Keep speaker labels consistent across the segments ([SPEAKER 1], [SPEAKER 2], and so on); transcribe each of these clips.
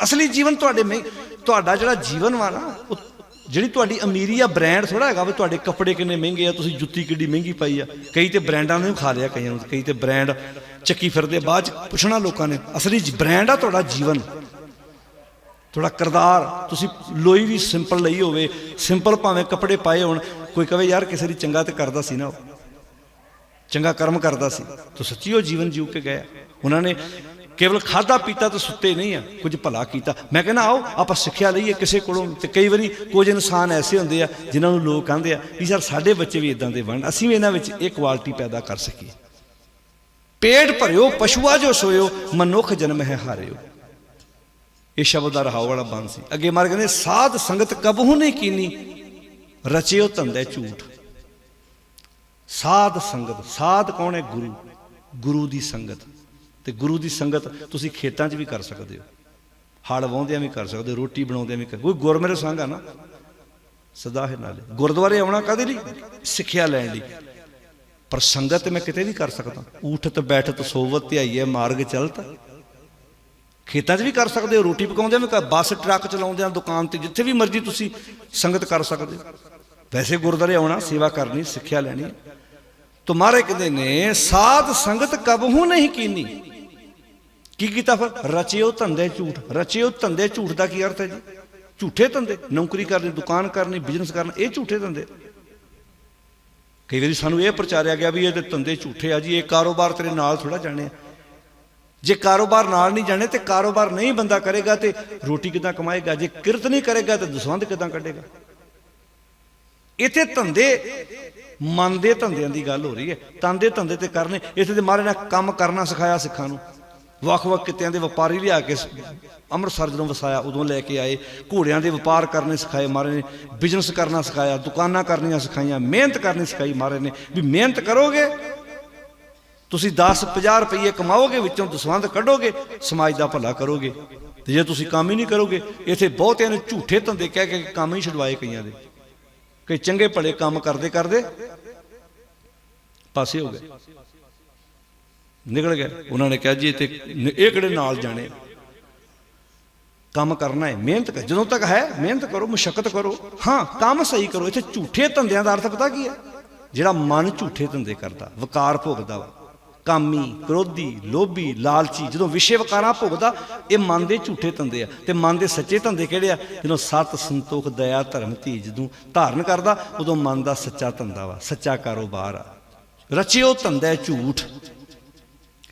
[SPEAKER 1] ਅਸਲੀ ਜੀਵਨ ਤੁਹਾਡੇ ਮਹਿ ਤੁਹਾਡਾ ਜਿਹੜਾ ਜੀਵਨ ਵਾ ਨਾ, ਉਹ ਜਿਹੜੀ ਤੁਹਾਡੀ ਅਮੀਰੀ ਆ ਬ੍ਰਾਂਡ ਥੋੜਾ ਹੈਗਾ ਵੀ ਤੁਹਾਡੇ ਕੱਪੜੇ ਕਿੰਨੇ ਮਹਿੰਗੇ ਆ, ਤੁਸੀਂ ਜੁੱਤੀ ਕਿੱਡੀ ਮਹਿੰਗੀ ਪਾਈ ਆ। ਕਈ ਤੇ ਬ੍ਰਾਂਡਾਂ ਨੇ ਵੀ ਖਾ ਲਿਆ ਕਈਆਂ ਨੂੰ, ਕਈ ਤੇ ਬ੍ਰਾਂਡ ਚੱਕੀ ਫਿਰਦੇ ਬਾਅਦ ਚ ਪੁੱਛਣਾ ਲੋਕਾਂ ਨੇ, ਅਸਲੀ ਬ੍ਰਾਂਡ ਆ ਤੁਹਾਡਾ ਜੀਵਨ। ਥੋੜਾ ਕਰਦਾਰ, ਤੁਸੀਂ ਲੋਈ ਵੀ ਸਿੰਪਲ ਲਈ ਹੋਵੇ ਸਿੰਪਲ ਭਾਵੇਂ ਕੱਪੜੇ ਪਾਏ ਹੋਣ, ਕੋਈ ਕਵੇ ਯਾਰ ਕਿਸੇ ਦੀ ਚੰਗਾ ਤੇ ਕਰਦਾ ਸੀ ਨਾ ਉਹ। ਚੰਗਾ ਕਰਮ ਕਰਦਾ ਸੀ। ਤੋ ਸੱਚੀ ਉਹ ਜੀਵਨ ਜੀਉ ਕੇ ਗਏ ਉਹਨਾਂ ਨੇ ਕੇਵਲ ਖਾਦਾ ਪੀਤਾ ਤੇ ਸੁੱਤੇ ਨਹੀਂ ਆ, ਕੁਝ ਭਲਾ ਕੀਤਾ। ਮੈਂ ਕਹਿੰਦਾ, ਆਓ, ਆਪਾਂ ਸਿੱਖਿਆ ਲਈਏ ਕਿਸੇ ਕੋਲੋਂ। ਤੇ ਕਈ ਵਾਰੀ ਕੁਝ ਇਨਸਾਨ ਐਸੇ ਹੁੰਦੇ ਆ, ਜਿਨ੍ਹਾਂ ਨੂੰ ਲੋਕ ਕਹਿੰਦੇ ਆ ਵੀ ਯਾਰ ਸਾਡੇ ਬੱਚੇ ਵੀ ਇਦਾਂ ਦੇ ਬਣਨ ਅਸੀਂ ਵੀ ਇਹਨਾਂ ਵਿੱਚ ਇਹ ਕੁਆਲਿਟੀ ਪੈਦਾ ਕਰ ਸਕੀਏ। ਪੇਟ ਭਰਿਓ, ਪਸ਼ੂਆ ਜੋ ਸੋਇਓ, ਮਨੁੱਖ ਜਨਮ ਹੈ ਹਾਰਿਓ। ਇਹ ਸ਼ਬਦ ਦਾ ਰਹਾਉ ਵਾਲਾ ਬੰਦ ਸੀ। ਅੱਗੇ ਮਾਰ ਕਹਿੰਦੇ, ਸਾਧ ਸੰਗਤ ਕਬਹੂ ਨਹੀਂ ਕੀਨੀ, ਰਚਿਓ ਧੰਦੇ ਝੂਠ। ਸਾਧ ਸੰਗਤ, ਸਾਧ ਕੌਣ ਹੈ? ਗੁਰੂ ਗੁਰੂ ਦੀ ਸੰਗਤ। ਤੇ ਗੁਰੂ ਦੀ ਸੰਗਤ ਤੁਸੀਂ ਖੇਤਾਂ 'ਚ ਵੀ ਕਰ ਸਕਦੇ ਹੋ। ਹਲ ਵਾਹੁੰਦਿਆਂ ਵੀ ਕਰ ਸਕਦੇ ਹੋ, ਰੋਟੀ ਬਣਾਉਂਦਿਆਂ ਵੀ ਕਰ ਕੋਈ ਗੁਰਮੇਰੇ ਸੰਗ ਆ ਨਾ। ਸਦਾ ਹੈ ਨਾਲੇ। ਗੁਰਦੁਆਰੇ ਆਉਣਾ ਕਦੇ ਲਈ? ਸਿੱਖਿਆ ਲੈਣ ਲਈ। ਪਰ ਸੰਗਤ ਮੈਂ ਕਿਤੇ ਵੀ ਕਰ ਸਕਦਾ। ਊਠਤ ਬੈਠਤ ਸੋਵਤ ਧਿਆਈਏ ਮਾਰਗ ਚਲਤ। ਖੇਤਾਂ 'ਚ ਵੀ ਕਰ ਸਕਦੇ ਹੋ, ਰੋਟੀ ਪਕਾਉਂਦਿਆਂ ਵੀ ਬੱਸ, ਟਰੱਕ ਚਲਾਉਂਦਿਆਂ, ਦੁਕਾਨ ਤੇ ਜਿੱਥੇ ਵੀ ਮਰਜ਼ੀ ਤੁਸੀਂ ਸੰਗਤ ਕਰ ਸਕਦੇ ਹੋ। ਵੈਸੇ ਗੁਰਦੁਆਰੇ ਆਉਣਾ, ਸੇਵਾ ਕਰਨੀ, ਸਿੱਖਿਆ ਲੈਣੀ। ਤੁਮਾਰੇ ਕਹਿੰਦੇ ਨੇ, ਸਾਧ ਸੰਗਤ ਕਬਹੂ ਨਹੀਂ ਕੀਨੀ? ਕੀ ਕੀਤਾ ਫਿਰ? ਰਚਿਓ ਧੰਦੇ ਝੂਠ ਰਚਿਓ ਧੰਦੇ ਝੂਠ ਦਾ ਕੀ ਅਰਥ ਹੈ ਜੀ? ਝੂਠੇ ਧੰਦੇ, ਨੌਕਰੀ ਕਰਨੀ, ਦੁਕਾਨ ਕਰਨੀ ਬਿਜ਼ਨਸ ਕਰਨਾ, ਇਹ ਝੂਠੇ ਧੰਦੇ। ਕਈ ਵਾਰੀ ਸਾਨੂੰ ਇਹ ਪ੍ਰਚਾਰਿਆ ਗਿਆ ਵੀ ਇਹ ਤੇ ਧੰਦੇ ਝੂਠੇ ਆ ਜੀ, ਇਹ ਕਾਰੋਬਾਰ ਤੇਰੇ ਨਾਲ ਥੋੜਾ ਜਾਣੇ ਆ। ਜੇ ਕਾਰੋਬਾਰ ਨਾਲ ਨਹੀਂ ਜਾਣੇ ਤੇ ਕਾਰੋਬਾਰ ਨਹੀਂ ਬੰਦਾ ਕਰੇਗਾ ਤੇ ਰੋਟੀ ਕਿਦਾਂ ਕਮਾਏਗਾ? ਜੇ ਕਿਰਤ ਨਹੀਂ ਕਰੇਗਾ ਤੇ ਦਸਵੰਧ ਕਿਦਾਂ ਕੱਢੇਗਾ? ਇੱਥੇ ਧੰਦੇ, ਮਨ ਦੇ ਧੰਦਿਆਂ ਦੀ ਗੱਲ ਹੋ ਰਹੀ ਹੈ। ਤਨ ਦੇ ਧੰਦੇ ਤੇ ਕਰਨੇ, ਇੱਥੇ ਤੇ ਮਹਾਰਾਜ ਨੇ ਕੰਮ ਕਰਨਾ ਸਿਖਾਇਆ ਸਿੱਖਾਂ ਨੂੰ। ਵੱਖ-ਵੱਖ ਕਿੱਤਿਆਂ ਦੇ ਵਪਾਰੀ ਲਿਆ ਕੇ ਅੰਮ੍ਰਿਤਸਰ ਜਦੋਂ ਵਸਾਇਆ, ਉਦੋਂ ਲੈ ਕੇ ਆਏ। ਘੋੜਿਆਂ ਦੇ ਵਪਾਰ ਕਰਨੇ ਸਿਖਾਏ ਮਹਾਰਾਜ ਨੇ ਬਿਜ਼ਨਸ ਕਰਨਾ ਸਿਖਾਇਆ, ਦੁਕਾਨਾਂ ਕਰਨੀਆਂ ਸਿਖਾਈਆਂ, ਮਿਹਨਤ ਕਰਨੀ ਸਿਖਾਈ ਮਹਾਰਾਜ ਨੇ। ਵੀ ਮਿਹਨਤ ਕਰੋਗੇ, ਤੁਸੀਂ 10 50 ਰੁਪਏ ਕਮਾਓਗੇ, ਵਿੱਚੋਂ ਦਸਵੰਧ ਕੱਢੋਗੇ, ਸਮਾਜ ਦਾ ਭਲਾ ਕਰੋਗੇ। ਤੇ ਜੇ ਤੁਸੀਂ ਕੰਮ ਹੀ ਨਹੀਂ ਕਰੋਗੇ, ਇੱਥੇ ਬਹੁਤਿਆਂ ਨੇ ਝੂਠੇ ਧੰਦੇ ਕਹਿ ਕੇ ਕੰਮ ਹੀ ਛਡਵਾਏ ਕਈਆਂ ਦੇ। ਕਈ ਚੰਗੇ ਭਲੇ ਕੰਮ ਕਰਦੇ ਕਰਦੇ ਪਾਸੇ ਹੋ ਗਏ। ਨਿਕਲ ਗਏ। ਉਹਨਾਂ ਨੇ ਕਿਹਾ ਜੀ ਤੇ ਇਹ ਕਿਹੜੇ ਨਾਲ ਜਾਣੇ ਕੰਮ ਕਰਨਾ ਹੈ, ਮਿਹਨਤ ਕਰ ਜਦੋਂ ਤੱਕ ਹੈ, ਮਿਹਨਤ ਕਰੋ ਮੁਸ਼ਕਲ ਕਰੋ। ਹਾਂ, ਕੰਮ ਸਹੀ ਕਰੋ। ਇੱਥੇ ਝੂਠੇ ਧੰਦਿਆਂ ਦਾ ਅਰਥ ਪਤਾ ਕੀ ਹੈ? ਜਿਹੜਾ ਮਨ ਝੂਠੇ ਧੰਦੇ ਕਰਦਾ, ਵਕਾਰ ਭੋਗਦਾ ਵਾ। ਕਾਮੀ, ਕ੍ਰੋਧੀ, ਲੋਭੀ, ਲਾਲਚੀ, ਜਦੋਂ ਵਿਸ਼ੇ ਵਕਾਰਾਂ ਭੋਗਦਾ, ਇਹ ਮਨ ਦੇ ਝੂਠੇ ਧੰਦੇ ਆ। ਤੇ ਮਨ ਦੇ ਸੱਚੇ ਧੰਦੇ ਕਿਹੜੇ ਆ? ਜਦੋਂ ਸਤ ਸੰਤੋਖ, ਦਇਆ, ਧਰਮ, ਧੀਜ ਨੂੰ ਧਾਰਨ ਕਰਦਾ, ਉਦੋਂ ਮਨ ਦਾ ਸੱਚਾ ਧੰਦਾ ਵਾ, ਸੱਚਾ ਕਾਰੋਬਾਰ ਆ। ਰਚਿਓ ਧੰਦਾ ਝੂਠ।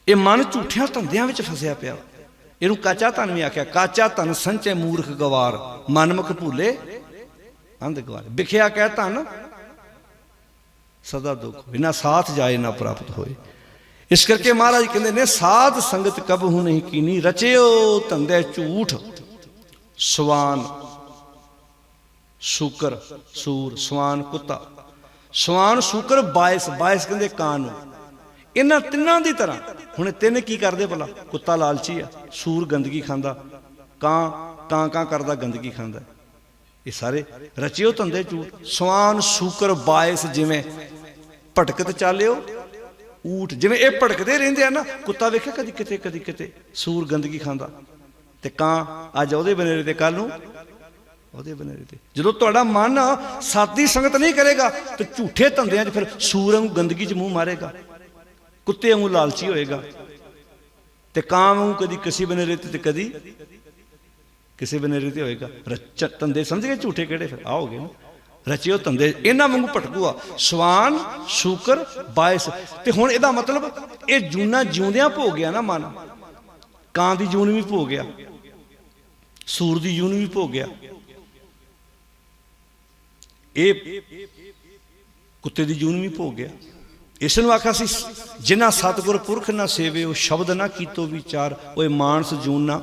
[SPEAKER 1] ਇਹ ਮਨ ਝੂਠਿਆਂ ਧੰਦਿਆਂ ਵਿੱਚ ਫਸਿਆ ਪਿਆ। ਇਹਨੂੰ ਕਾਚਾ ਧਨ ਵੀ ਆਖਿਆ। ਕਾਚਾ ਧਨ, ਸੰਚੇ ਮੂਰਖ ਗਵਾਰ, ਮਨਮੁਖ ਭੂਲੇ ਅੰਧ ਗਵਾਰ। ਵਿਖਿਆ ਕਹਿ ਧਨ, ਸਦਾ ਦੁੱਖ ਬਿਨਾ ਸਾਥ ਜਾਏ, ਨਾ ਪ੍ਰਾਪਤ ਹੋਏ। ਇਸ ਕਰਕੇ ਮਹਾਰਾਜ ਕਹਿੰਦੇ ਨੇ, ਸਾਧ ਸੰਗਤ ਕਬਹੂ ਨਹੀਂ ਕੀਨੀ? ਰਚਿਓ ਧੰਦੇ ਝੂਠ। ਸਵਾਨ, ਸ਼ੂਕਰ, ਸੂਰ, ਸਵਾਨ ਕੁੱਤਾ। ਸਵਾਨ, ਸ਼ੂਕਰ, ਬਾਇਸ। ਬਾਇਸ ਕਹਿੰਦੇ ਕਾਂ ਨੂੰ ਇਹਨਾਂ ਤਿੰਨਾਂ ਦੀ ਤਰ੍ਹਾਂ। ਹੁਣ ਤਿੰਨ ਕੀ ਕਰਦੇ ਭਲਾ? ਕੁੱਤਾ ਲਾਲਚੀ ਆ, ਸੂਰ ਗੰਦਗੀ ਖਾਂਦਾ, ਕਾਂ ਕਾਂ ਕਾਂ ਕਰਦਾ ਗੰਦਗੀ ਖਾਂਦਾ। ਇਹ ਸਾਰੇ ਰਚਿਓ ਧੰਦੇ ਝੂਠ। ਸਵਾਨ, ਸ਼ੂਕਰ, ਬਾਇਸ ਜਿਵੇਂ ਭਟਕਤ ਚਾਲਿਓ, ਊਠ ਜਿਵੇਂ ਇਹ ਭਟਕਦੇ ਰਹਿੰਦੇ ਆ ਨਾ, ਕੁੱਤਾ ਵੇਖਿਆ ਕਦੀ ਕਿਤੇ ਕਦੀ ਕਿਤੇ ਸੂਰ ਗੰਦਗੀ ਖਾਂਦਾ। ਤੇ ਕਾਂ ਅੱਜ ਉਹਦੇ ਬਨੇਰੇ ਤੇ ਕੱਲ ਨੂੰ ਉਹਦੇ ਬਨੇਰੇ ਤੇ। ਜਦੋਂ ਤੁਹਾਡਾ ਮਨ ਸਾਦੀ ਸੰਗਤ ਨਹੀਂ ਕਰੇਗਾ, ਤੇ ਝੂਠੇ ਧੰਦਿਆਂ 'ਚ ਫਿਰ ਸੂਰ ਨੂੰ ਗੰਦਗੀ 'ਚ ਮੂੰਹ ਮਾਰੇਗਾ। ਕੁੱਤੇ ਵਾਂਗੂ ਲਾਲਚੀ ਹੋਏਗਾ। ਤੇ ਕਾਂ ਵਾਂਗੂ ਕਦੀ ਕਿਸੇ ਬਨੇਰੇ ਤੇ ਤੇ ਕਦੀ ਕਿਸੇ ਬਨੇਰੇ ਤੇ ਹੋਏਗਾ। ਰਚ, ਧੰਦੇ ਸਮਝ ਗਏ ਝੂਠੇ ਕਿਹੜੇ ਫਿਰ? ਆਓਗੇ ਨਾ ਰਚਿਓ ਧੰਦੇ। ਇਹਨਾਂ ਵਾਂਗੂ ਭਟਕੂਆ। ਸਵਾਨ, ਸ਼ੂਕਰ, ਬਾਇਸ। ਤੇ ਹੁਣ ਇਹਦਾ ਮਤਲਬ ਇਹ ਜੂਨਾ ਜਿਉਂਦਿਆਂ ਭੋ ਗਿਆ ਨਾ ਮਨ। ਕਾਂ ਦੀ ਜੂਨ ਵੀ ਭੋਗ ਗਿਆ। ਸੂਰ ਦੀ ਜੂਨ ਵੀ ਭੋ ਗਿਆ। ਇਹ ਕੁੱਤੇ ਦੀ ਜੂਨ ਵੀ ਭੋਗ ਗਿਆ। ਇਸ ਨੂੰ ਆਖਿਆ ਸੀ, ਜਿਨ੍ਹਾਂ ਸਤਿਗੁਰ ਪੁਰਖ ਨਾ ਸੇਵੇ, ਉਹ ਸ਼ਬਦ ਨਾ ਕੀਤੋ ਵਿਚਾਰ, ਓਏ ਮਾਨਸ ਜੂਨ ਨਾ।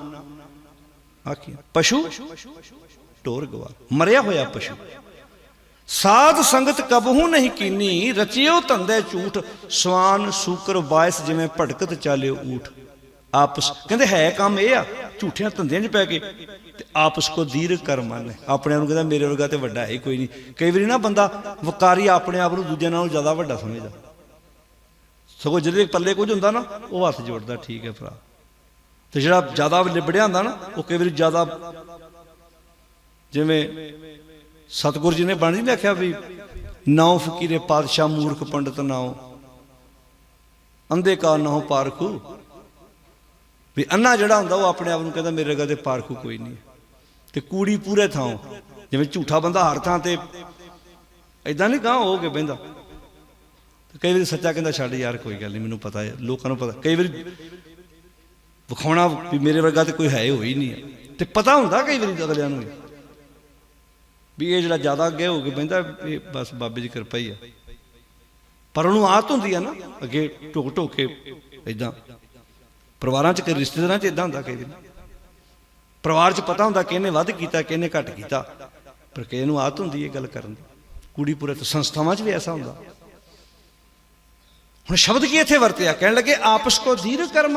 [SPEAKER 1] ਆਖੀ ਪਸ਼ੂ ਟੋਰ ਗਵਾ ਮਰਿਆ ਹੋਇਆ ਪਸ਼ੂ। ਸਾਧ ਸੰਗਤ ਕਬਹੂ ਨਹੀਂ ਕੀਨੀ, ਰਚਿਓ ਧੰਦੇ ਝੂਠ, ਸਵਾਨ, ਸ਼ੂਕਰ ਵਾਇਸ ਜਿਵੇਂ ਭਟਕਤ ਚਾਲਿਓ ਊਠ। ਆਪਸ, ਕਹਿੰਦੇ ਹੈ ਕੰਮ ਇਹ ਆ, ਝੂਠਿਆਂ ਧੰਦਿਆਂ 'ਚ ਪੈ ਕੇ, ਤੇ ਆਪਸ ਕੋ ਦੀਰ ਕਰ ਮੰਨ ਆਪਣੇ ਆਪ ਨੂੰ ਕਹਿੰਦਾ ਮੇਰੇ ਵਰਗਾ ਤੇ ਵੱਡਾ ਹੈ ਕੋਈ ਨਹੀਂ। ਕਈ ਵਾਰੀ ਨਾ ਬੰਦਾ, ਵਕਾਰੀ ਆਪਣੇ ਆਪ ਨੂੰ ਦੂਜਿਆਂ ਨਾਲੋਂ ਜ਼ਿਆਦਾ ਵੱਡਾ ਸਮਝਦਾ। ਸਗੋਂ ਜਿਹਦੇ ਪੱਲੇ ਕੁਝ ਹੁੰਦਾ ਨਾ, ਉਹ ਹੱਥ ਜੋੜਦਾ, ਠੀਕ ਹੈ ਭਰਾ। ਤੇ ਜਿਹੜਾ ਜ਼ਿਆਦਾ ਲਿਬੜਿਆ ਹੁੰਦਾ ਨਾ, ਉਹ ਕਈ ਵਾਰੀ ਜ਼ਿਆਦਾ ਜਿਵੇਂ ਸਤਿਗੁਰੂ ਜੀ ਨੇ ਬਾਣੀ ਨਹੀਂ ਆਖਿਆ ਵੀ, ਨਾਉ ਫਕੀਰੇ ਪਾਤਸ਼ਾਹ ਮੂਰਖ ਪੰਡਤ ਨਾਉ, ਅੰਧੇ ਕਾ ਨਾਉ ਪਾਰਖੂ। ਵੀ ਅੰਨਾ ਜਿਹੜਾ ਹੁੰਦਾ, ਉਹ ਆਪਣੇ ਆਪ ਨੂੰ ਕਹਿੰਦਾ, ਮੇਰੇ ਅੱਗੇ ਤੇ ਪਾਰਖੂ ਕੋਈ ਨਹੀਂ। ਤੇ ਕੂੜੀ ਪੂਰੇ ਥਾਂ ਜਿਵੇਂ ਝੂਠਾ ਬੰਦਾ ਹਰ ਥਾਂ ਤੇ ਐਦਾਂ ਨਹੀਂ ਗਾਂ ਹੋ ਕੇ ਬਹਿੰਦਾ। ਕਈ ਵਾਰੀ ਸੱਚਾ ਕਹਿੰਦਾ ਛੱਡ ਯਾਰ, ਕੋਈ ਗੱਲ ਨਹੀਂ ਮੈਨੂੰ ਪਤਾ ਹੈ, ਲੋਕਾਂ ਨੂੰ ਪਤਾ। ਕਈ ਵਾਰੀ ਵਿਖਾਉਣਾ ਵੀ ਮੇਰੇ ਵਰਗਾ ਤੇ ਕੋਈ ਹੈ ਹੋ ਹੀ। ਨਹੀਂ ਤੇ ਪਤਾ ਹੁੰਦਾ ਕਈ ਵਾਰੀ ਅਗਲਿਆਂ ਨੂੰ ਵੀ। ਇਹ ਜਿਹੜਾ ਜ਼ਿਆਦਾ ਅੱਗੇ ਹੋ ਕੇ ਬਹਿੰਦਾ, ਇਹ ਬਸ ਬਾਬੇ ਦੀ ਕਿਰਪਾ ਹੀ ਆ। ਪਰ ਉਹਨੂੰ ਆਦਤ ਹੁੰਦੀ ਆ ਨਾ, ਅੱਗੇ ਢੁਕ ਢੁਕ ਕੇ ਇਦਾਂ ਪਰਿਵਾਰਾਂ 'ਚ ਕਿ ਰਿਸ਼ਤੇਦਾਰਾਂ 'ਚ ਇਦਾਂ ਹੁੰਦਾ ਕਈ ਵਾਰੀ। ਪਰਿਵਾਰ 'ਚ ਪਤਾ ਹੁੰਦਾ ਕਿਹਨੇ ਵੱਧ ਕੀਤਾ, ਕਿਹਨੇ ਘੱਟ ਕੀਤਾ। ਪਰ ਕਿਸੇ ਨੂੰ ਆਦਤ ਹੁੰਦੀ ਇਹ ਗੱਲ ਕਰਨ ਦੀ। ਕੁੜੀ ਪੂਰੇ ਸੰਸਥਾਵਾਂ 'ਚ ਵੀ ਐਸਾ ਹੁੰਦਾ। ਹੁਣ ਸ਼ਬਦ ਕੀ ਇੱਥੇ ਵਰਤਿਆ? ਕਹਿਣ ਲੱਗੇ, ਆਪਸ ਕੋ ਧੀਰ ਕਰ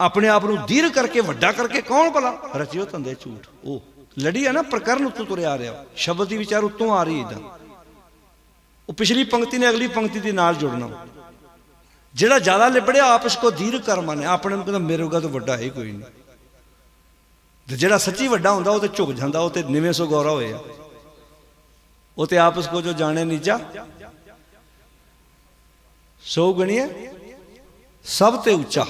[SPEAKER 1] ਆਪਣੇ ਆਪ ਨੂੰ ਧੀਰ ਕਰਕੇ, ਵੱਡਾ ਕਰਕੇ ਕੌਣ ਭਲਾ? ਰਚਿਓ ਧੰਦੇ ਝੂਠ। ਉਹ ਲੜੀ ਆ ਨਾ, ਪ੍ਰਕਰਨ ਉੱਤੋਂ ਤੁਰਿਆ ਆ ਰਿਹਾ। ਸ਼ਬਦ ਦੀ ਵਿਚਾਰ ਉੱਤੋਂ ਆ ਰਹੀ ਇਦਾਂ ਉਹ ਪਿਛਲੀ ਪੰਕਤੀ ਨੇ ਅਗਲੀ ਪੰਕਤੀ ਦੇ ਨਾਲ ਜੁੜਨਾ। ਜਿਹੜਾ ਜ਼ਿਆਦਾ ਲਿਬੜਿਆ, ਆਪਸ ਕੋ ਧੀਰ ਕਰ ਮਨ ਆਪਣੇ ਨੂੰ ਕਹਿੰਦਾ, ਮੇਰੇ ਵਰਗਾ ਤਾਂ ਵੱਡਾ ਹੈ ਕੋਈ ਨਹੀਂ। ਤੇ ਜਿਹੜਾ ਸੱਚੀ ਵੱਡਾ ਹੁੰਦਾ, ਉਹ ਤੇ ਝੁਕ ਜਾਂਦਾ, ਉਹ ਤੇ ਨਿਵੇਂ ਸੋ ਗੌਰਾ ਹੋਇਆ। ਉਹ ਤੇ ਆਪਸ ਕੋ ਜੋ ਜਾਣੇ ਨੀਚਾ ਸੋ ਗਣੀਏ ਸਭ ਤੇ ਉੱਚਾ।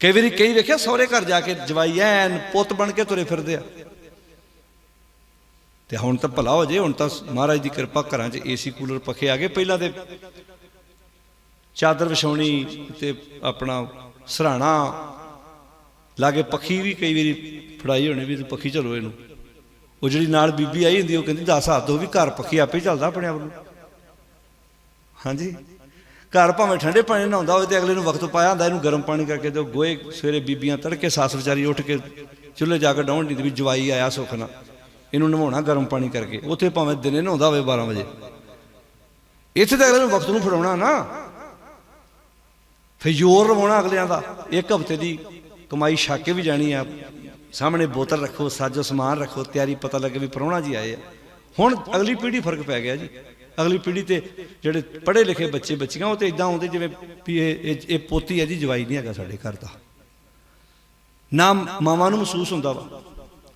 [SPEAKER 1] ਕਈ ਵਾਰੀ ਕਈ ਵੇਖਿਆ ਸਹੁਰੇ ਘਰ ਜਾ ਕੇ ਜਵਾਈ ਐਨ ਪੁੱਤ ਬਣ ਕੇ ਤੁਰੇ ਫਿਰਦੇ ਆ। ਤੇ ਹੁਣ ਤਾਂ ਭਲਾ ਹੋ ਜੇ, ਹੁਣ ਤਾਂ ਮਹਾਰਾਜ ਦੀ ਕਿਰਪਾ ਘਰਾਂ 'ਚ ਏਸੀ ਕੂਲਰ ਪੱਖੇ ਆ ਗਏ, ਪਹਿਲਾਂ ਤੇ ਚਾਦਰ ਵਿਛਾਉਣੀ ਤੇ ਆਪਣਾ ਸਰਾਣਾ ਲਾਗੇ ਪੱਖੀ ਵੀ ਕਈ ਵਾਰੀ ਫੜਾਈ ਹੋਣੀ ਵੀ ਪੱਖੀ ਚਲੋ ਇਹਨੂੰ। ਉਹ ਜਿਹੜੀ ਨਾਲ ਬੀਬੀ ਆਈ ਹੁੰਦੀ, ਉਹ ਕਹਿੰਦੀ, ਦੱਸ ਹੱਥ ਦੋ ਵੀ ਘਰ ਪੱਖੀ ਆਪੇ ਚੱਲਦਾ ਆਪਣੇ ਆਪ ਨੂੰ। ਹਾਂਜੀ? ਘਰ ਭਾਵੇਂ ਠੰਡੇ ਪਾਣੀ ਨਹਾਉਂਦਾ ਹੋਵੇ ਤੇ ਅਗਲੇ ਨੂੰ ਵਕਤ ਪਾਇਆ ਹੁੰਦਾ, ਇਹਨੂੰ ਗਰਮ ਪਾਣੀ ਕਰਕੇ ਤੇ ਉਹ ਗੋਏ ਸਵੇਰੇ ਬੀਬੀਆਂ ਤੜਕੇ ਸੱਸ ਵਿਚਾਰੀ ਉੱਠ ਕੇ ਚੁੱਲ੍ਹੇ ਜਾ ਕੇ ਡਾਉਣ ਦੀ ਵੀ ਜਵਾਈ ਆਇਆ ਸੁੱਖ ਨਾਲ। ਇਹਨੂੰ ਨਵਾਉਣਾ ਗਰਮ ਪਾਣੀ ਕਰਕੇ, ਉੱਥੇ ਭਾਵੇਂ ਦਿਨੇ ਨਹਾਉਂਦਾ ਹੋਵੇ 12 ਵਜੇ। ਇੱਥੇ ਤਾਂ ਅਗਲੇ ਨੂੰ ਵਕਤ ਨੂੰ ਫੜਾਉਣਾ ਨਾ। ਫਿਰ ਜ਼ੋਰ ਲਵਾਉਣਾ ਅਗਲਿਆਂ ਦਾ। ਇੱਕ ਹਫ਼ਤੇ ਦੀ ਕਮਾਈ ਛੱਕ ਕੇ ਵੀ ਜਾਣੀ ਆ। ਸਾਹਮਣੇ ਬੋਤਲ ਰੱਖੋ, ਸਾਜੋ ਸਮਾਨ ਰੱਖੋ, ਤਿਆਰੀ ਪਤਾ ਲੱਗੇ ਵੀ ਪ੍ਰਾਹੁਣਾ ਜੀ ਆਏ ਆ। ਹੁਣ ਅਗਲੀ ਪੀੜ੍ਹੀ ਫ਼ਰਕ ਪੈ ਗਿਆ ਜੀ। ਅਗਲੀ ਪੀੜ੍ਹੀ ਤੇ ਜਿਹੜੇ ਪੜ੍ਹੇ ਲਿਖੇ ਬੱਚੇ ਬੱਚੀਆਂ, ਉਹ ਤੇ ਇਦਾਂ ਆਉਂਦੇ ਜਿਵੇਂ ਵੀ ਇਹ, ਇਹ- ਪੋਤੀ ਹੈ ਜੀ, ਜਵਾਈ ਨਹੀਂ ਹੈਗਾ ਸਾਡੇ ਘਰ ਦਾ ਨਾ ਮਾਵਾਂ ਨੂੰ ਮਹਿਸੂਸ ਹੁੰਦਾ ਵਾ।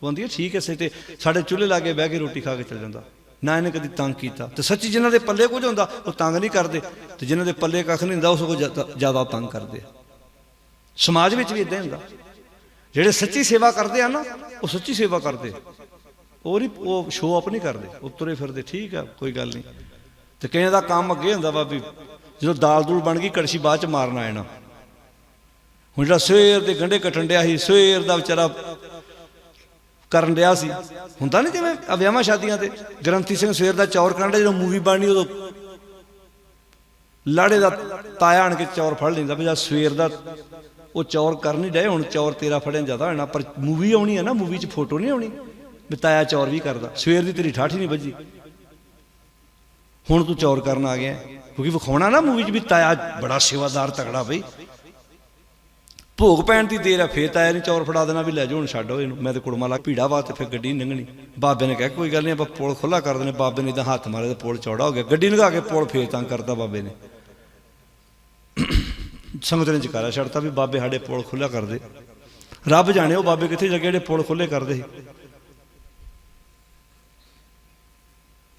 [SPEAKER 1] ਉਹ ਆਂਦੀ ਹੈ ਠੀਕ ਹੈ ਸੇ ਤੇ ਸਾਡੇ ਚੁੱਲ੍ਹੇ ਲਾਗੇ ਬਹਿ ਕੇ ਰੋਟੀ ਖਾ ਕੇ ਚਲ ਜਾਂਦਾ। ਨਾ ਇਹਨੇ ਕਦੀ ਤੰਗ ਕੀਤਾ। ਤੇ ਸੱਚੀ ਜਿਨ੍ਹਾਂ ਦੇ ਪੱਲੇ ਕੁਝ ਹੁੰਦਾ, ਉਹ ਤੰਗ ਨਹੀਂ ਕਰਦੇ। ਤੇ ਜਿਨ੍ਹਾਂ ਦੇ ਪੱਲੇ ਕੱਖ ਨਹੀਂ ਹੁੰਦਾ, ਉਹ ਸਗੋਂ ਜ਼ਿਆਦਾ- ਤੰਗ ਕਰਦੇ ਸਮਾਜ ਵਿੱਚ ਵੀ ਇਦਾਂ ਹੁੰਦਾ। ਜਿਹੜੇ ਸੱਚੀ ਸੇਵਾ ਕਰਦੇ ਆ ਨਾ, ਉਹ ਸੱਚੀ ਸੇਵਾ ਕਰਦੇ ਉਹ ਨਹੀਂ, ਉਹ ਸ਼ੋਅ ਅਪ ਨਹੀਂ ਕਰਦੇ। ਉਹ ਤੁਰੇ ਫਿਰਦੇ, ਠੀਕ ਆ, ਕੋਈ ਗੱਲ ਨਹੀਂ। ਤੇ ਕਈਆਂ ਦਾ ਕੰਮ ਅੱਗੇ ਹੁੰਦਾ ਵਾ ਵੀ ਜਦੋਂ ਦਾਲ ਦੂਲ ਬਣ ਗਈ, ਕੜਛੀ ਬਾਅਦ ਚ ਮਾਰਨ ਆਇਣਾ ਹੁਣ ਜਿਹੜਾ ਸਵੇਰ ਦੇ ਗੰਡੇ ਕੱਟਣ ਡਿਆ ਸੀ, ਸਵੇਰ ਦਾ ਵਿਚਾਰਾ ਕਰਨ ਡਿਆ ਸੀ। ਹੁੰਦਾ ਨਹੀਂ ਜਿਵੇਂ ਵਿਆਹਾਂ ਸ਼ਾਦੀਆਂ ਤੇ ਗ੍ਰੰਥੀ ਸਿੰਘ ਸਵੇਰ ਦਾ ਚੌਰ ਕਰਨ ਡਿਆ, ਜਦੋਂ ਮੂਵੀ ਬਣਨੀ ਉਦੋਂ ਲਾੜੇ ਦਾ ਤਾਇਆ ਆਣ ਕੇ ਚੌਰ ਫੜ ਲੈਂਦਾ ਵੀ ਜਦ ਸਵੇਰ ਦਾ ਉਹ ਚੌਰ ਕਰ ਨਹੀਂ ਡਏ, ਹੁਣ ਚੌਰ ਤੇਰਾ ਫੜਿਆ ਜ਼ਿਆਦਾ ਹੋਣਾ, ਪਰ ਮੂਵੀ ਆਉਣੀ ਹੈ ਨਾ, ਮੂਵੀ 'ਚ ਫੋਟੋ ਨਹੀਂ ਆਉਣੀ, ਵੀ ਤਾਇਆ ਚੌਰ ਵੀ ਕਰਦਾ। ਸਵੇਰ ਦੀ ਤੇਰੀ ਠਾਠੀ ਨਹੀਂ ਵੱਜੀ। ਹੁਣ ਤੂੰ ਚੌਰ ਕਰਨ ਆ ਗਿਆ। ਕਿਉਂਕਿ ਵਿਖਾਉਣਾ ਨਾ ਮੂਵੀ 'ਚ ਵੀ ਤਾਇਆ ਬੜਾ ਸੇਵਾਦਾਰ ਤਗੜਾ ਬਈ। ਭੋਗ ਪੈਣ ਦੀ ਦੇਰ ਆ, ਫੇਰ ਤਾਇਆ ਨੇ ਚੌਰ ਫੜਾ ਦੇਣਾ ਵੀ ਲੈ ਜਾਓ, ਹੁਣ ਛੱਡੋ ਇਹਨੂੰ। ਮੈਂ ਤੇ ਕੁੜਮਾ ਲਾ ਭੀੜਾ ਵਾ ਤੇ ਫਿਰ ਗੱਡੀ ਨੀ ਲੰਘਣੀ। ਬਾਬੇ ਨੇ ਕਿਹਾ, ਕੋਈ ਗੱਲ ਨਹੀਂ ਆਪਾਂ ਪੁਲ ਖੁੱਲਾ ਕਰ ਦਿੰਦੇ ਬਾਬੇ ਨੇ ਤਾਂ ਹੱਥ ਮਾਰੇ ਤੇ ਪੁਲ ਚੌੜਾ ਹੋ ਗਿਆ। ਗੱਡੀ ਲੰਘਾ ਕੇ ਪੁਲ ਫੇਰ ਤੰਗ ਕਰਤਾ ਬਾਬੇ ਨੇ। ਸੰਗਤ ਨੇ ਜਕਾਰਾ ਛੱਡਤਾ ਵੀ ਬਾਬੇ ਸਾਡੇ ਪੁਲ ਖੁੱਲਾ ਕਰ ਦੇ। ਰੱਬ ਜਾਣੇ ਉਹ ਬਾਬੇ ਕਿੱਥੇ ਲੱਗੇ ਜਿਹੜੇ ਪੁਲ ਖੁੱਲੇ ਕਰਦੇ ਸੀ।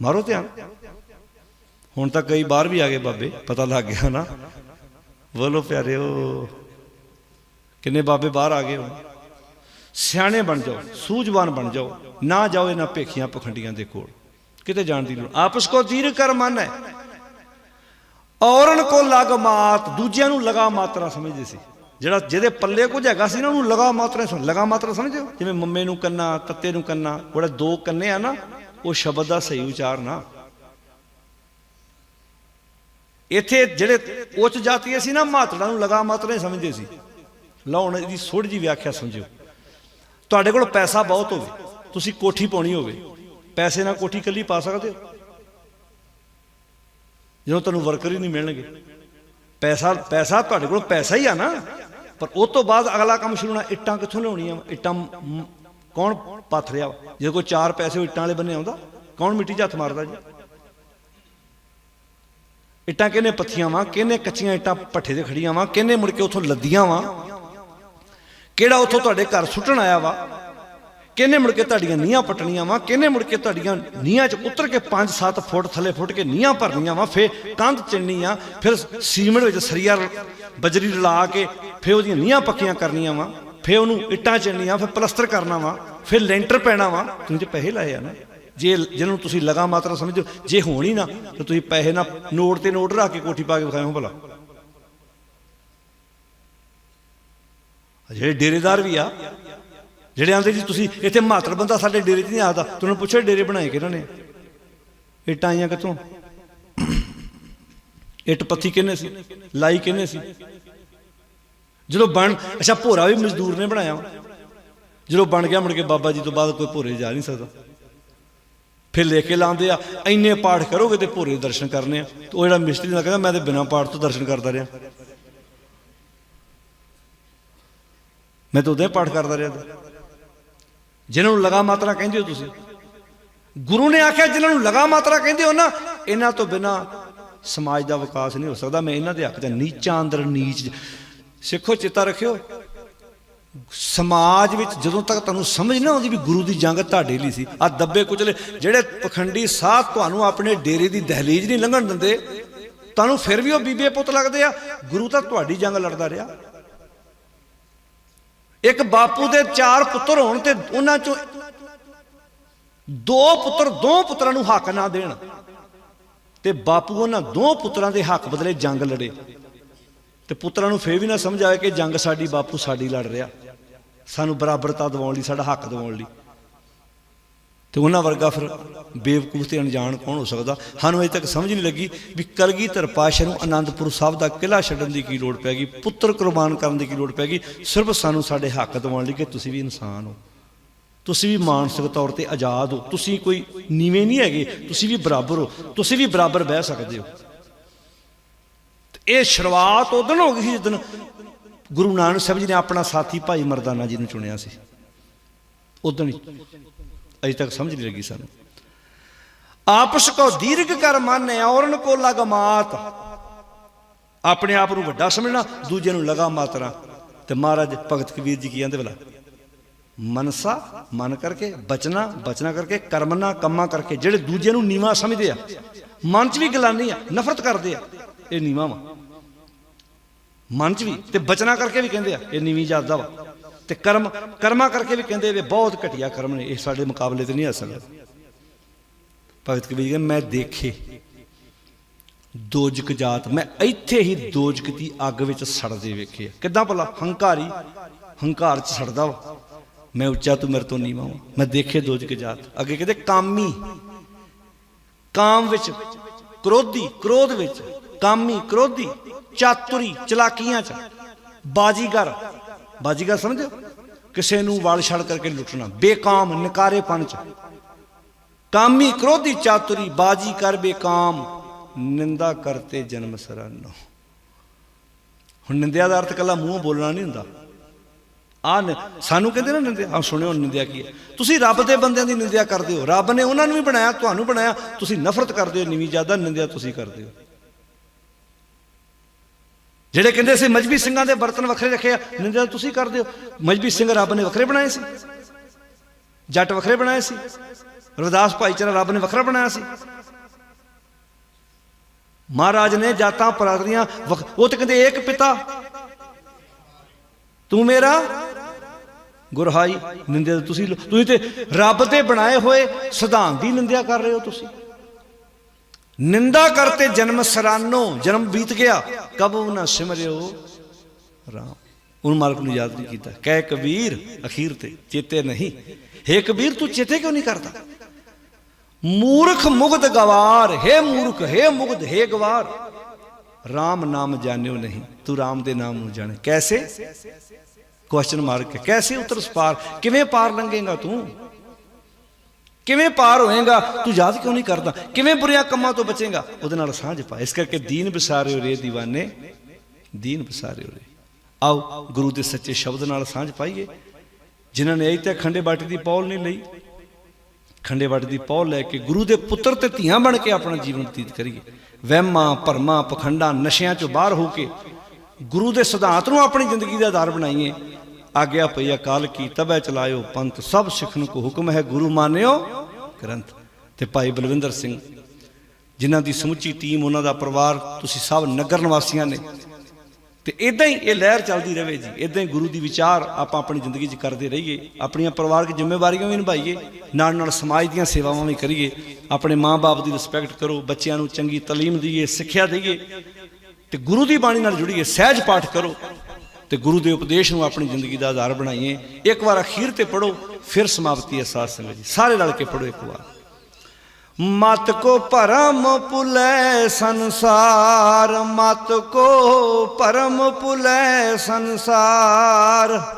[SPEAKER 1] ਮਾਰੋ ਧਿਆਨ। ਹੁਣ ਤਾਂ ਕਈ ਬਾਹਰ ਵੀ ਆ ਗਏ ਬਾਬੇ, ਪਤਾ ਲੱਗ ਗਿਆ ਨਾ। ਬੋਲੋ ਪਿਆਰਿਓ, ਕਿੰਨੇ ਬਾਬੇ ਬਾਹਰ ਆ ਗਏ ਹੁਣ। ਸਿਆਣੇ ਬਣ ਜਾਓ, ਸੂਝਵਾਨ ਬਣ ਜਾਓ, ਨਾ ਜਾਓ ਇਹਨਾਂ ਭੇਖੀਆਂ ਪਖੰਡੀਆਂ ਦੇ ਕੋਲ। ਕਿਤੇ ਜਾਣ ਦੀ ਲੋੜ ਆਪਸ ਕੋ ਧੀਰ ਕਰ ਮਨ ਹੈ। ਔਰਨ ਕੋ ਲਗ ਮਾਤ, ਦੂਜਿਆਂ ਨੂੰ ਲਗਾ ਮਾਤਰਾ ਸਮਝਦੇ ਸੀ। ਜਿਹੜਾ ਜਿਹਦੇ ਪੱਲੇ ਕੁਝ ਹੈਗਾ ਸੀ ਨਾ, ਉਹਨੂੰ ਲਗਾ ਮਾਤਰਾ ਸਮਝ ਲਗਾ ਮਾਤਰਾ ਸਮਝੋ ਜਿਵੇਂ ਮੰਮੇ ਨੂੰ ਕੰਨਾ, ਤੱਤੇ ਨੂੰ ਕੰਨਾ ਉਹਦੇ ਦੋ ਕੰਨੇ ਆ ਨਾ, ਉਹ ਸ਼ਬਦ ਦਾ ਸਹੀ ਉਚਾਰ ਨਾ। ਇੱਥੇ ਜਿਹੜੇ ਉੱਚ ਜਾਤੀ ਸੀ ਨਾ, ਮਾਤੜਾ ਨੂੰ ਲਗਾ ਮਾਤਰਾ ਹੀ ਸਮਝਦੇ ਸੀ। ਲਾਉਣ ਦੀ ਇਹਦੀ ਥੋੜੀ ਜੀ ਵਿਆਖਿਆ ਸਮਝਿਓ। ਤੁਹਾਡੇ ਕੋਲ ਪੈਸਾ ਬਹੁਤ ਹੋਵੇ, ਤੁਸੀਂ ਕੋਠੀ ਪਾਉਣੀ ਹੋਵੇ, ਪੈਸੇ ਨਾਲ ਕੋਠੀ ਕੱਲੀ ਪਾ ਸਕਦੇ ਹੋ? ਜਦੋਂ ਤੁਹਾਨੂੰ ਵਰਕਰ ਹੀ ਨਹੀਂ ਮਿਲਣਗੇ। ਪੈਸਾ ਪੈਸਾ ਤੁਹਾਡੇ ਕੋਲ ਪੈਸਾ ਹੀ ਆ ਨਾ। ਪਰ ਉਸ ਤੋਂ ਬਾਅਦ ਅਗਲਾ ਕੰਮ ਸ਼ੁਰੂ ਹੋਣਾ, ਇੱਟਾਂ ਕਿੱਥੋਂ ਲਿਆਉਣੀਆਂ? ਵਾਂ? ਇੱਟਾਂ ਕੌਣ ਪੱਥ ਰਿਹਾ? ਵਾ? ਜੇ ਕੋਈ ਚਾਰ ਪੈਸੇ ਉਹ ਇੱਟਾਂ ਵਾਲੇ ਬੰਨੇ ਆਉਂਦਾ, ਕੌਣ ਮਿੱਟੀ 'ਚ ਹੱਥ ਮਾਰਦਾ ਜੀ? ਇੱਟਾਂ ਕਿਹਨੇ ਪੱਥੀਆਂ ਵਾ? ਕਿਹਨੇ ਕੱਚੀਆਂ ਇੱਟਾਂ ਪੱਠੇ ਤੇ ਖੜੀਆਂ ਵਾ? ਕਿਹਨੇ ਮੁੜ ਕੇ ਉਥੋਂ ਲੱਦੀਆਂ ਵਾ? ਕਿਹੜਾ ਉੱਥੋਂ ਤੁਹਾਡੇ ਘਰ ਸੁੱਟਣ ਆਇਆ ਵਾ? ਕਿਹਨੇ ਮੁੜ ਕੇ ਤੁਹਾਡੀਆਂ ਨੀਹਾਂ ਪਟਣੀਆਂ ਵਾ? ਕਿਹਨੇ ਮੁੜ ਕੇ ਤੁਹਾਡੀਆਂ ਨੀਹਾਂ 'ਚ ਉਤਰ ਕੇ 5-7 ਫੁੱਟ ਥੱਲੇ ਫੁੱਟ ਕੇ ਨੀਹਾਂ ਭਰਨੀਆਂ ਵਾ? ਫੇ ਕੰਧ ਚਿਣਨੀ ਆ, ਫਿਰ ਸੀਮਿੰਟ ਵਿੱਚ ਸਰੀਆ ਬਜਰੀ ਰਲਾ ਕੇ ਫੇ ਉਹਦੀਆਂ ਨੀਹਾਂ ਪੱਕੀਆਂ ਕਰਨੀਆਂ ਵਾ? ਫੇ ਉਹਨੂੰ ਇੱਟਾਂ ਚਿਣਨੀਆਂ ਫਿਰ ਪਲਸਤਰ ਕਰਨਾ ਵਾ? ਫਿਰ ਲੈਂਟਰ ਪੈਣਾ ਵਾ? ਤੁਸੀਂ ਤੇ ਪੈਸੇ ਲਾਏ ਆ ਨਾ। ਜੇ ਜਿਹਨੂੰ ਤੁਸੀਂ ਲਗਾ ਮਾਤਰਾ ਸਮਝੋ ਜੇ ਹੋਣੀ ਨਾ, ਤਾਂ ਤੁਸੀਂ ਪੈਸੇ ਨਾ ਨੋਟ ਤੇ ਨੋਟ ਰੱਖ ਕੇ ਕੋਠੀ ਪਾ ਕੇ ਵਿਖਾਇਓ ਭਲਾ। ਜਿਹੜੇ ਡੇਰੇਦਾਰ ਵੀ ਆ, ਜਿਹੜੇ ਆਂਦੇ ਜੀ ਤੁਸੀਂ ਇੱਥੇ ਮਾਤਰ ਬੰਦਾ ਸਾਡੇ ਡੇਰੇ 'ਚ ਨਹੀਂ ਆਦਾ ਤੁਹਾਨੂੰ ਪੁੱਛੋ ਡੇਰੇ ਬਣਾਏ ਕਿਹਨਾਂ ਨੇ? ਇੱਟਾਂ ਆਈਆਂ ਕਿੱਥੋਂ? ਇੱਟ ਪੱਥੀ ਕਿਹਨੇ ਸੀ? ਲਾਈ ਕਿਹਨੇ ਸੀ? ਜਦੋਂ ਬਣ, ਅੱਛਾ ਭੋਰਾ ਵੀ ਮਜ਼ਦੂਰ ਨੇ ਬਣਾਇਆ। ਜਦੋਂ ਬਣ ਗਿਆ, ਮੁੜ ਕੇ ਬਾਬਾ ਜੀ ਤੋਂ ਬਾਅਦ ਕੋਈ ਭੋਰੇ ਜਾ ਨਹੀਂ ਸਕਦਾ। ਫਿਰ ਲੈ ਕੇ ਲਾਉਂਦੇ ਆ, ਇੰਨੇ ਪਾਠ ਕਰੋਗੇ ਤੇ ਭੋਰੇ ਦਰਸ਼ਨ ਕਰਨੇ ਆ। ਉਹ ਜਿਹੜਾ ਮਿਸਤਰੀ ਦਾ ਕਹਿੰਦਾ, ਮੈਂ ਤੇ ਬਿਨਾਂ ਪਾਠ ਤੋਂ ਦਰਸ਼ਨ ਕਰਦਾ ਰਿਹਾ। ਮੈਂ ਤਾਂ ਉਦੋਂ ਪਾਠ ਕਰਦਾ ਰਿਹਾ। ਜਿਹਨਾਂ ਨੂੰ ਲਗਾ ਮਾਤਰਾ ਕਹਿੰਦੇ ਹੋ ਤੁਸੀਂ। ਗੁਰੂ ਨੇ ਆਖਿਆ, ਜਿਹਨਾਂ ਨੂੰ ਲਗਾ ਮਾਤਰਾ ਕਹਿੰਦੇ ਹੋ ਨਾ, ਇਹਨਾਂ ਤੋਂ ਬਿਨਾ ਸਮਾਜ ਦਾ ਵਿਕਾਸ ਨਹੀਂ ਹੋ ਸਕਦਾ। ਮੈਂ ਇਹਨਾਂ ਦੇ ਹੱਕ 'ਚ ਨੀਚਾਂ ਅੰਦਰ ਨੀਚ। ਸਿੱਖੋ, ਚਿੱਤਾ ਰੱਖਿਓ। ਸਮਾਜ ਵਿੱਚ ਜਦੋਂ ਤੱਕ ਤੁਹਾਨੂੰ ਸਮਝ ਨਾ ਆਉਂਦੀ ਵੀ ਗੁਰੂ ਦੀ ਜੰਗ ਤੁਹਾਡੇ ਲਈ ਸੀ ਆ ਦੱਬੇ ਕੁਚਲੇ, ਜਿਹੜੇ ਪਖੰਡੀ ਸਾਧ ਤੁਹਾਨੂੰ ਆਪਣੇ ਡੇਰੇ ਦੀ ਦਹਲੀਜ਼ ਨਹੀਂ ਲੰਘਣ ਦਿੰਦੇ, ਤੁਹਾਨੂੰ ਫਿਰ ਵੀ ਉਹ ਬੀਬੇ ਪੁੱਤ ਲੱਗਦੇ ਆ, ਗੁਰੂ ਤਾਂ ਤੁਹਾਡੀ ਜੰਗ ਲੜਦਾ ਰਿਹਾ। ਇੱਕ ਬਾਪੂ ਦੇ ਚਾਰ ਪੁੱਤਰ ਹੋਣ ਤੇ ਉਹਨਾਂ ਚੋਂ ਦੋ ਪੁੱਤਰ, ਦੋ ਪੁੱਤਰਾਂ ਨੂੰ ਹੱਕ ਨਾ ਦੇਣ, ਤੇ ਬਾਪੂ ਉਹਨਾਂ ਦੋ ਪੁੱਤਰਾਂ ਦੇ ਹੱਕ ਬਦਲੇ ਜੰਗ ਲੜੇ। ਤੇ ਪੁੱਤਰਾਂ ਨੂੰ ਫੇਰ ਵੀ ਨਾ ਸਮਝ ਆਇਆ ਕਿ ਜੰਗ ਸਾਡੀ ਬਾਪੂ ਸਾਡੀ ਲੜ ਰਿਹਾ। ਸਾਨੂੰ ਬਰਾਬਰਤਾ ਦਿਵਾਉਣ ਲਈ, ਸਾਡਾ ਹੱਕ ਦਿਵਾਉਣ ਲਈ। ਤੇ ਉਹਨਾਂ ਵਰਗਾ ਫਿਰ ਬੇਵਕੂਫ ਤੇ ਅਣਜਾਣ ਕੌਣ ਹੋ ਸਕਦਾ? ਸਾਨੂੰ ਅਜੇ ਤੱਕ ਸਮਝ ਨਹੀਂ ਲੱਗੀ ਵੀ ਕਲਗੀਧਰ ਪਾਸ਼ਾ ਨੂੰ ਆਨੰਦਪੁਰ ਸਾਹਿਬ ਦਾ ਕਿਲਾ ਛੱਡਣ ਦੀ ਕੀ ਲੋੜ ਪੈ ਗਈ, ਪੁੱਤਰ ਕੁਰਬਾਨ ਕਰਨ ਦੀ ਕੀ ਲੋੜ ਪੈ ਗਈ? ਸਿਰਫ ਸਾਨੂੰ ਸਾਡੇ ਹੱਕ ਦਿਵਾਉਣ ਲਈ ਕਿ ਤੁਸੀਂ ਵੀ ਇਨਸਾਨ ਹੋ। ਤੁਸੀਂ ਵੀ ਮਾਨਸਿਕ ਤੌਰ ਤੇ ਆਜ਼ਾਦ ਹੋ। ਤੁਸੀਂ ਕੋਈ ਨੀਵੇਂ ਨਹੀਂ ਹੈਗੇ, ਤੁਸੀਂ ਵੀ ਬਰਾਬਰ ਹੋ। ਤੁਸੀਂ ਵੀ ਬਰਾਬਰ ਬਹਿ ਸਕਦੇ ਹੋ। ਇਹ ਸ਼ੁਰੂਆਤ ਉਦੋਂ ਹੋ ਗਈ ਸੀ ਜਦੋਂ ਗੁਰੂ ਨਾਨਕ ਸਾਹਿਬ ਜੀ ਨੇ ਆਪਣਾ ਸਾਥੀ ਭਾਈ ਮਰਦਾਨਾ ਜੀ ਨੂੰ ਚੁਣਿਆ ਸੀ। ਉਦੋਂ ਹੀ। ਅਜੇ ਤੱਕ ਸਮਝ ਨਹੀਂ ਲੱਗੀ ਸਾਨੂੰ। ਆਪਸ ਕੋ ਦੀਰਘ ਕਰ ਮੰਨ ਔਰਨ ਕੋ ਲਗ ਮਾਤ। ਆਪਣੇ ਆਪ ਨੂੰ ਵੱਡਾ ਸਮਝਣਾ, ਦੂਜੇ ਨੂੰ ਲਗਾ ਮਾਤਰਾ। ਤੇ ਮਹਾਰਾਜ ਭਗਤ ਕਬੀਰ ਜੀ ਕੀ ਕਹਿੰਦੇ ਭਲਾ? ਮਨਸਾ, ਮਨ ਕਰਕੇ, ਬਚਨਾ ਬਚਨਾ ਕਰਕੇ, ਕਰਮਨਾ, ਕੰਮਾਂ ਕਰਕੇ, ਜਿਹੜੇ ਦੂਜੇ ਨੂੰ ਨੀਵਾ ਸਮਝਦੇ ਆ, ਮਨ 'ਚ ਵੀ ਗਲਾਨੀ ਆ, ਨਫ਼ਰਤ ਕਰਦੇ ਆ, ਇਹ ਨੀਵਾ ਵਾ। ਮਨ 'ਚ ਵੀ, ਤੇ ਬਚਨਾ ਕਰਕੇ ਵੀ ਕਹਿੰਦੇ ਆ, ਇਹ ਨੀਵੀਂ ਜਾਤ ਦਾ ਵਾ। ਤੇ ਕਰਮ, ਕਰਮਾ ਕਰਕੇ ਵੀ ਕਹਿੰਦੇ ਵੀ ਬਹੁਤ ਘਟੀਆ ਕਰਮ ਨੇ, ਇਹ ਸਾਡੇ ਮੁਕਾਬਲੇ ਤੇ ਨਹੀਂ ਆ ਸਕਦਾ ਭਗਤ ਕਬੀਰ ਕਹਿੰਦੇ, ਮੈਂ ਦੇਖੇ, ਦੋਜਕ ਜਾਤ, ਮੈਂ ਇੱਥੇ ਹੀ ਦੋਜਕ ਦੀ ਅੱਗ ਵਿੱਚ ਸੜਦੇ ਵੇਖੇ ਕਿੱਦਾਂ ਭਲਾ? ਹੰਕਾਰੀ, ਹੰਕਾਰ ਚ ਸੜਦਾ ਵਾ। ਮੈਂ ਉੱਚਾ ਤੂੰ ਮੇਰੇ ਤੋਂ ਨੀਵਾਂ ਮੈਂ ਦੇਖੇ ਦੋਜਕ ਜਾਤ। ਅੱਗੇ ਕਹਿੰਦੇ, ਕਾਮੀ, ਕਾਮ ਵਿੱਚ ਕ੍ਰੋਧੀ, ਕ੍ਰੋਧ ਵਿੱਚ ਕਾਮੀ, ਕ੍ਰੋਧੀ। ਚਾਤੁਰੀ ਚਲਾਕੀਆਂ ਚ। ਬਾਜੀਗਰ। ਬਾਜੀਗਰ ਸਮਝੋ? ਕਿਸੇ ਨੂੰ ਵਾਲ ਛੜ ਕਰਕੇ ਲੁੱਟਣਾ। ਬੇਕਾਮ ਨਕਾਰੇਪਨ ਚ। ਕਾਮੀ ਕ੍ਰੋਧੀ ਚਾਤੁਰੀ, ਬਾਜੀ ਕਰ ਬੇਕਾਮ। ਨਿੰਦਾ ਕਰਤੇ ਜਨਮ ਸਰਾਨੋ। ਹੁਣ ਨਿੰਦਿਆ ਦਾ ਅਰਥ ਕੱਲਾ ਮੂੰਹ ਬੋਲਣਾ ਨਹੀਂ ਹੁੰਦਾ। ਆ ਸਾਨੂੰ ਕਹਿੰਦੇ ਨਾ ਨਿੰਦਿਆ। ਆ ਸੁਣਿਓ ਨਿੰਦਿਆ ਕੀ ਹੈ। ਤੁਸੀਂ ਰੱਬ ਦੇ ਬੰਦਿਆਂ ਦੀ ਨਿੰਦਿਆ ਕਰਦੇ ਹੋ। ਰੱਬ ਨੇ ਉਹਨਾਂ ਨੂੰ ਵੀ ਬਣਾਇਆ, ਤੁਹਾਨੂੰ ਬਣਾਇਆ। ਤੁਸੀਂ ਨਫ਼ਰਤ ਕਰਦੇ ਹੋ, ਨੀਵੀਂ ਜ਼ਿਆਦਾ ਨਿੰਦਿਆ ਤੁਸੀਂ ਕਰਦੇ ਹੋ। ਜਿਹੜੇ ਕਹਿੰਦੇ ਸੀ ਮਜਬੀ ਸਿੰਘਾਂ ਦੇ ਬਰਤਨ ਵੱਖਰੇ ਰੱਖੇ ਆ, ਨਿੰਦਿਆ ਤੁਸੀਂ ਕਰਦੇ ਹੋ। ਮਜਬੀ ਸਿੰਘ ਰੱਬ ਨੇ ਵੱਖਰੇ ਬਣਾਏ ਸੀ। ਜੱਟ ਵੱਖਰੇ ਬਣਾਏ ਸੀ। ਰਵਿਦਾਸ ਭਾਈਚਾਰਾ ਰੱਬ ਨੇ ਵੱਖਰਾ ਬਣਾਇਆ ਸੀ। ਮਹਾਰਾਜ ਨੇ ਜਾਤਾਂ ਪਰਾਤਰੀਆਂ ਉਹ ਤੇ ਕਹਿੰਦੇ ਏਕ ਪਿਤਾ। ਤੂੰ ਮੇਰਾ ਗੁਰਹਾਈ। ਨਿੰਦਿਆ ਤੁਸੀਂ ਤੁਸੀਂ ਤੇ ਰੱਬ ਤੇ ਬਣਾਏ ਹੋਏ ਸਿਧਾਂਤ ਦੀ ਨਿੰਦਿਆ ਕਰ ਰਹੇ ਹੋ ਤੁਸੀਂ। ਨਿੰਦਾ ਕਰਤੇ ਜਨਮ ਸਰਾਨੋ, ਜਨਮ ਬੀਤ ਗਿਆ। ਕਬੂ ਨਾ ਸਿਮਰਿਓ? ਰਾਮ। ਉਹਨੂੰ ਮਾਲਕ ਨੂੰ ਯਾਦ ਨਹੀਂ ਕੀਤਾ। ਕਹਿ ਕਬੀਰ ਅਖੀਰ ਤੇ, ਚੇਤੇ ਨਹੀਂ। ਹੇ ਕਬੀਰ ਤੂੰ ਚੇਤੇ ਕਿਉਂ ਨਹੀਂ ਕਰਦਾ? ਮੂਰਖ ਮੁਗਧ ਗਵਾਰ, ਹੈ ਮੂਰਖ, ਹੈ ਮੁਗਧ, ਹੈ ਗਵਾਰ। RAM ਨਾਮ ਜਾਣਿਓ ਨਹੀਂ। ਤੂੰ RAM ਦੇ ਨਾਮ ਨੂੰ ਜਾਣੇ। ਕੈਸੇ? ਕੁਐਸਚਨ ਮਾਰਕ ਕੈਸੇ ਉਤਰ ਪਾਰ ਕਿਵੇਂ ਪਾਰ ਲੰਘੇਗਾ ਤੂੰ? ਕਿਵੇਂ ਪਾਰ ਹੋਏਗਾ? ਤੂੰ ਯਾਦ ਕਿਉਂ ਨਹੀਂ ਕਰਦਾ? ਕਿਵੇਂ ਬੁਰਿਆਂ ਕੰਮਾਂ ਤੋਂ ਬਚੇਗਾ? ਉਹਦੇ ਨਾਲ ਸਾਂਝ ਪਾ। ਇਸ ਕਰਕੇ ਦੀਨ ਵਿਸਾਰਿਓ ਰੇ دیਵਾਨੇ ਦੀਨ ਵਿਸਾਰਿਓ ਰੇ ਆਓ, ਗੁਰੂ ਦੇ ਸੱਚੇ ਸ਼ਬਦ ਨਾਲ ਸਾਂਝ ਪਾਈਏ। ਜਿਨ੍ਹਾਂ ਨੇ ਅਜੇ ਤੱਕ ਖੰਡੇ ਬਾਟੀ ਦੀ ਪੌਲ ਨਹੀਂ ਲਈ, ਖੰਡੇ ਬਾਟੀ ਦੀ ਪੌਲ ਲੈ ਕੇ ਗੁਰੂ ਦੇ ਪੁੱਤਰ ਤੇ ਧੀਆਂ ਬਣ ਕੇ ਆਪਣਾ ਜੀਵਨ ਬਤੀਤ ਕਰੀਏ। ਵਹਿਮਾਂ, ਭਰਮਾਂ, ਪਖੰਡਾਂ, ਨਸ਼ਿਆਂ ਚੋਂ ਬਾਹਰ ਹੋ ਕੇ ਗੁਰੂ ਦੇ ਸਿਧਾਂਤ ਨੂੰ ਆਪਣੀ ਜ਼ਿੰਦਗੀ ਦਾ ਆਧਾਰ ਬਣਾਈਏ। ਆਗਿਆ ਪਈ ਅਕਾਲ ਕੀ ਤਬੈ ਚਲਾਇਓ ਪੰਥ ਸਭ ਸਿੱਖਣ ਕੋ ਹੁਕਮ ਹੈ ਗੁਰੂ ਮਾਨਿਓ ਗ੍ਰੰਥ। ਤੇ ਭਾਈ ਬਲਵਿੰਦਰ ਸਿੰਘ, ਜਿਨ੍ਹਾਂ ਦੀ ਸਮੁੱਚੀ ਟੀਮ, ਉਹਨਾਂ ਦਾ ਪਰਿਵਾਰ ਤੁਸੀਂ ਸਭ ਨਗਰ ਨਿਵਾਸੀਆਂ ਨੇ। ਤੇ ਇਦਾਂ ਹੀ ਇਹ ਲਹਿਰ ਚੱਲਦੀ ਰਹੇ ਜੀ ਇਦਾਂ ਹੀ ਗੁਰੂ ਦੀ ਵਿਚਾਰ ਆਪਾਂ ਆਪਣੀ ਜ਼ਿੰਦਗੀ 'ਚ ਕਰਦੇ ਰਹੀਏ, ਆਪਣੀਆਂ ਪਰਿਵਾਰਕ ਜ਼ਿੰਮੇਵਾਰੀਆਂ ਵੀ ਨਿਭਾਈਏ, ਨਾਲ ਨਾਲ ਸਮਾਜ ਦੀਆਂ ਸੇਵਾਵਾਂ ਵੀ ਕਰੀਏ, ਆਪਣੇ ਮਾਂ-ਬਾਪ ਦੀ ਰਿਸਪੈਕਟ ਕਰੋ, ਬੱਚਿਆਂ ਨੂੰ ਚੰਗੀ ਤਾਲੀਮ ਦਈਏ, ਸਿੱਖਿਆ ਦਈਏ, ਤੇ ਗੁਰੂ ਦੀ ਬਾਣੀ ਨਾਲ ਜੁੜੀਏ, ਸਹਿਜ ਪਾਠ ਕਰੋ। ਤੇ ਗੁਰੂ ਦੇ ਉਪਦੇਸ਼ ਨੂੰ ਆਪਣੀ ਜ਼ਿੰਦਗੀ ਦਾ ਆਧਾਰ ਬਣਾਈਏ। ਇੱਕ ਵਾਰ ਅਖੀਰ ਤੇ ਪੜੋ ਫਿਰ ਸਮਾਪਤੀ ਹੈ ਸਾਧ ਸੰਗਤ ਜੀ। ਸਾਰੇ ਰਲ ਕੇ ਪੜੋ ਇੱਕ ਵਾਰ। ਮਤ ਕੋ ਭਰਮ ਪੁਲੈ ਸੰਸਾਰ, ਮਤ ਕੋ ਭਰਮ ਪੁਲੈ ਸੰਸਾਰ।